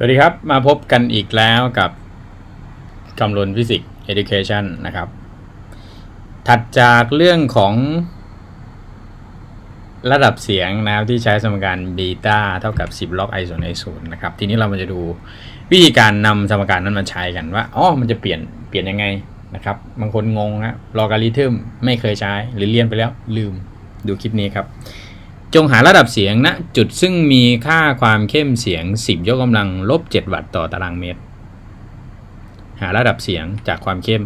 สวัสดีครับ มาพบกันอีกแล้วกับคำลนฟิสิกส์ education นะครับ ถัดจากเรื่องของระดับเสียงนะครับที่ใช้สมการเบต้าเท่ากับ 10 log i ส่วน i 0นนะครับ ทีนี้เรามาจะดูวิธีการนำสมการนั้นมาใช้กันว่าอ๋อมันจะเปลี่ยนเปลี่ยนยังไงนะครับ บางคนงงนะลอการิทึมไม่เคยใช้หรือเรียนไปแล้วลืมดูคลิปนี้ครับ จงหาระดับเสียงณจุดซึ่งมีค่าความเข้มเสียง 10 ยกกำลังลบ 7 วัตต์ต่อตารางเมตร หาระดับเสียงจากความเข้ม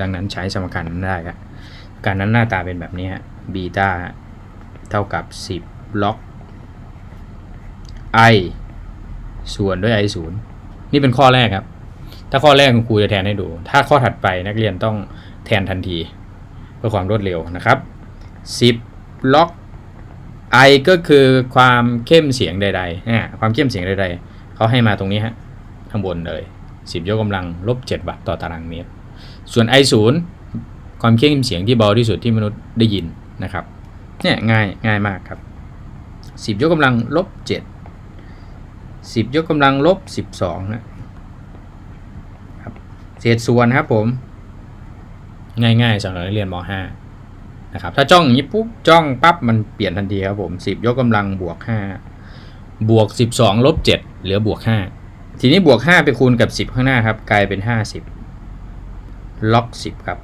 ดังนั้นใช้สมการนั้นได้ครับการนั้นหน้าตาเป็นแบบนี้ฮะบีตาเท่ากับ 10 ล็อก i ส่วนด้วย i 0นี่เป็นข้อแรกครับ ถ้าข้อแรกคุณครูจะแทนให้ดู ถ้าข้อถัดไปนักเรียนต้องแทนทันที เพื่อความรวดเร็วนะครับ 10 ล็อก I ก็คือความเข้มเสียงใดๆอ่าความเข้มเสียงใดๆเขาให้มาตรงนี้ฮะข้างบนเลย 10 ยกกำลังลบ7วัตต์ต่อตารางเมตร ส่วน I 0ความเข้มเสียงที่เบาที่สุดที่มนุษย์ได้ยินนะครับเนี่ยง่ายง่ายมากครับ 10 ยกกำลังลบ7 10 ยกกำลังลบ 12นะครับเศษส่วนครับผม ง่ายๆสำหรับนักเรียนม .5 นะครับถ้าจ้องอย่างนี้ปุ๊บจ้องปั๊บมันเปลี่ยนทันทีครับผม 10 ยกกำลังบวก 5 บวก 12ลบ7เหลือบวก 5 ทีนี้บวก 5 ไปคูณกับ 10 ข้างหน้าครับ กลายเป็น 50 ล็อก 10 ครับ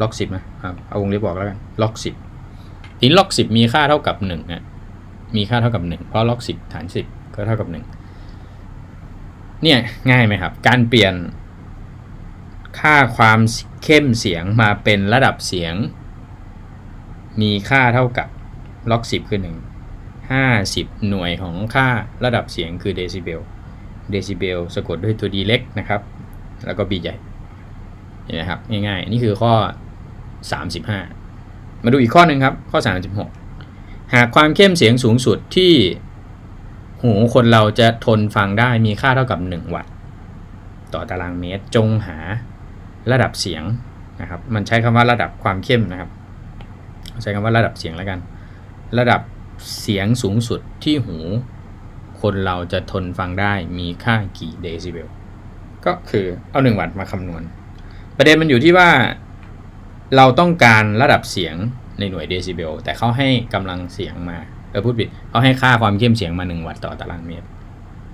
ล็อก10นะครับเอาวงเล็บบอกแล้วกันล็อก 10 ทีนี้ล็อก 10 มีค่าเท่ากับ1นะมีค่าเท่ากับ 1 เพราะล็อก 10 ฐาน 10 ก็เท่ากับ 1 เนี่ยง่ายไหมครับ การเปลี่ยน ค่าความเข้มเสียงมาเป็นระดับเสียง มีค่าเท่ากับล็อก10 คือ 1 50 หน่วยของค่าระดับเสียงคือเดซิเบล เดซิเบลสะกดด้วยตัว d เล็กนะครับ แล้วก็ b ใหญ่เห็นไหมครับง่ายๆ นี่คือข้อ 35 มาดูอีกข้อหนึ่งครับ ข้อ 36 หากความเข้มเสียงสูงสุดที่หูคนเราจะทนฟังได้มีค่าเท่ากับ 1 วัตต์ต่อตารางเมตรจงหา ระดับเสียงนะครับ มันใช้คำว่าระดับความเข้มนะครับ ใช้คำว่าระดับเสียงแล้วกัน ระดับเสียงสูงสุดที่หู คนเราจะทนฟังได้มีค่ากี่เดซิเบลก็คือเอา1วัตต์มาคำนวณ ประเด็นมันอยู่ที่ว่าเราต้องการระดับเสียงในหน่วยเดซิเบลแต่เขาให้กำลังเสียงมาเออพูดผิดเขาให้ค่าความเข้มเสียงมา 1 วัตต์ต่อตารางเมตร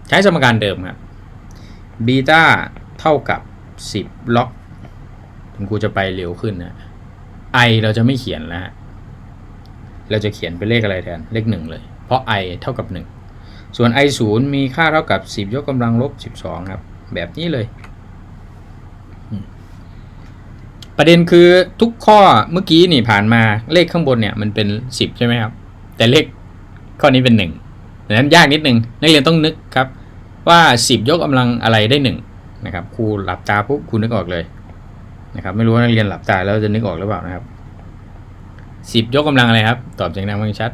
ใช้สมการเดิมครับบีตาเท่ากับ 10 ล็อก คุณครูจะไปเร็วขึ้นนะ i เราจะไม่เขียนแล้วเราจะเขียนเป็นเลขอะไรแทนเลข1เลย เพราะ i เท่ากับ 1 ส่วน i 0มีค่าเท่ากับ 10 ยกกำลังลบ 12 ครับ แบบนี้เลย ประเด็นคือทุกข้อเมื่อกี้นี่ผ่านมาเลขข้างบนเนี่ยมันเป็น 10 ใช่ไหมครับ แต่เลขข้อนี้เป็น1ดังนั้นยากนิดนึง นักเรียนต้องนึกครับ ว่า 10 ยกกำลังอะไรได้ 1 นะครับครูหลับตาปุ๊บครูนึกออกเลย นะครับ ไม่รู้ว่านักเรียนหลับตาแล้วจะนึกออกหรือเปล่านะครับสิบยกกำลังอะไรครับ ตอบเสียงดังฟังชัด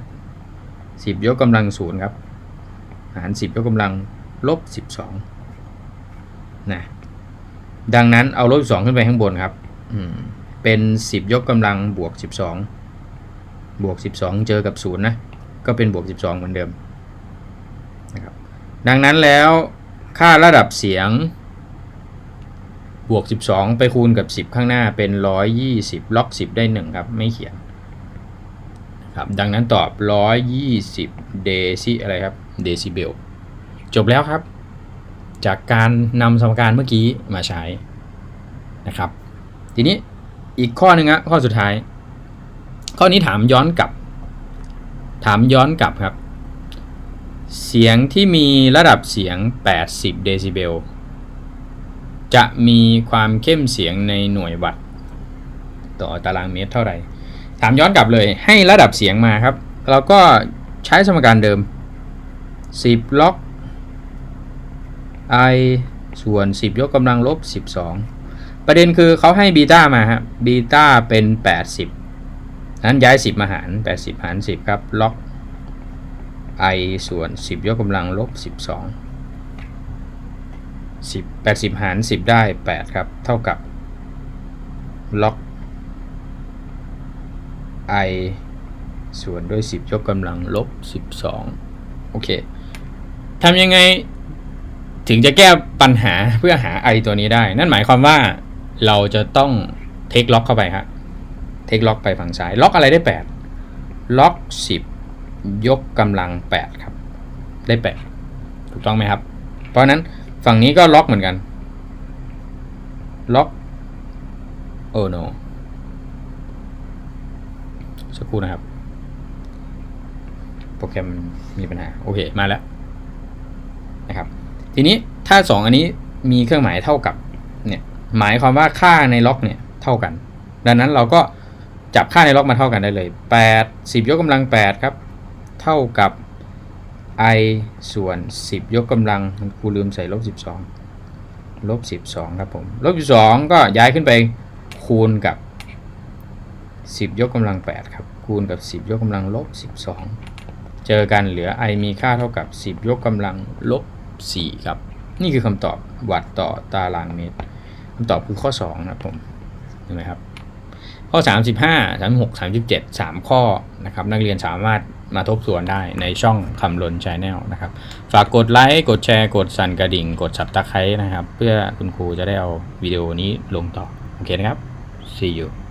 สิบยกกำลังศูนย์ครับหารสิบยกกำลังลบสิบสองนะดังนั้นเอาลบสองขึ้นไปข้างบนครับเป็นสิบยกกำลังบวกสิบสองบวกสิบสองเจอกับศูนย์นะก็เป็นบวกสิบสองเหมือนเดิมนะครับดังนั้นแล้วค่าระดับเสียง บวก 12 ไปคูณกับ 10 ข้างหน้าเป็น 120 ล็อก 10 ได้ 1 ครับ ไม่เขียนครับดังนั้นตอบ 120 เดซิอะไรครับ เดซิเบล จบแล้วครับ จากการนำสมการเมื่อกี้มาใช้นะครับ ทีนี้อีกข้อหนึ่งอะข้อสุดท้าย ข้อนี้ถามย้อนกลับ ถามย้อนกลับครับ เสียงที่มีระดับเสียง 80 เดซิเบล จะมีความเข้มเสียงในหน่วยวัตต์ต่อตารางเมตรเท่าไหร่ ถามย้อนกลับเลยให้ระดับเสียงมาครับ เราก็ใช้สมการเดิม 10 ล็อก i ส่วน 10 ยกกำลังลบ 12 ประเด็นคือเขาให้บีตามาครับบีตาเป็น 80 นั้นย้าย 10 มาหาร 80 หาร 10 ครับ ล็อก i ส่วน 10 ยกกำลังลบ 12 10 80 หาร 10 ได้ 8 ครับ เท่ากับล็อก i ส่วนด้วย 10 ยกกำลังลบ 12 โอเคทำยังไงถึงจะแก้ปัญหาเพื่อหา i ตัวนี้ได้ นั่นหมายความว่าเราจะต้องเทคล็อกเข้าไปครับเทคล็อกไปฝั่งซ้าย ล็อกอะไรได้ 8 ล็อก 10 ยกกำลัง 8 ครับ ได้ 8 ถูกต้องไหมครับ เพราะนั้น ฝั่งนี้ก็ล็อกเหมือนกัน ล็อก โอ้ no สักครู่นะครับ โปรแกรมมีปัญหา โอเค มาแล้ว นะครับ ทีนี้ถ้า 2 อันนี้มีเครื่องหมายเท่ากับ เนี่ย หมายความว่าค่าในล็อกเนี่ยเท่ากัน ดังนั้นเราก็จับค่าในล็อกมาเท่ากันได้เลย 8 10 ยกกำลัง 8 ครับ เท่ากับ i ส่วน 10 ยกกำลังครูลืมใส่ลบ 12 ลบ 12 ครับผมลบ 12 ก็ย้ายขึ้นไปคูณกับ 10 ยกกำลัง 8 ครับ คูณกับ 10 ยกกำลังลบ 12 เจอกันเหลือ i มีค่าเท่ากับ 10 ยกกำลังลบ 4 ครับ นี่คือคำตอบวัดต่อตารางเมตรคำตอบคือข้อ 2 นะครับผมเห็นไหมครับ ข้อ 35 36 37 3 ข้อนะครับนักเรียนสามารถมาทบทวนได้ในช่องคำลนชแนลนะครับ ฝากกดไลค์กดแชร์กดสั่นกระดิ่ง กดสับตะไคร้นะครับ เพื่อคุณครูจะได้เอาวิดีโอนี้ลงต่อ โอเคนะครับ see you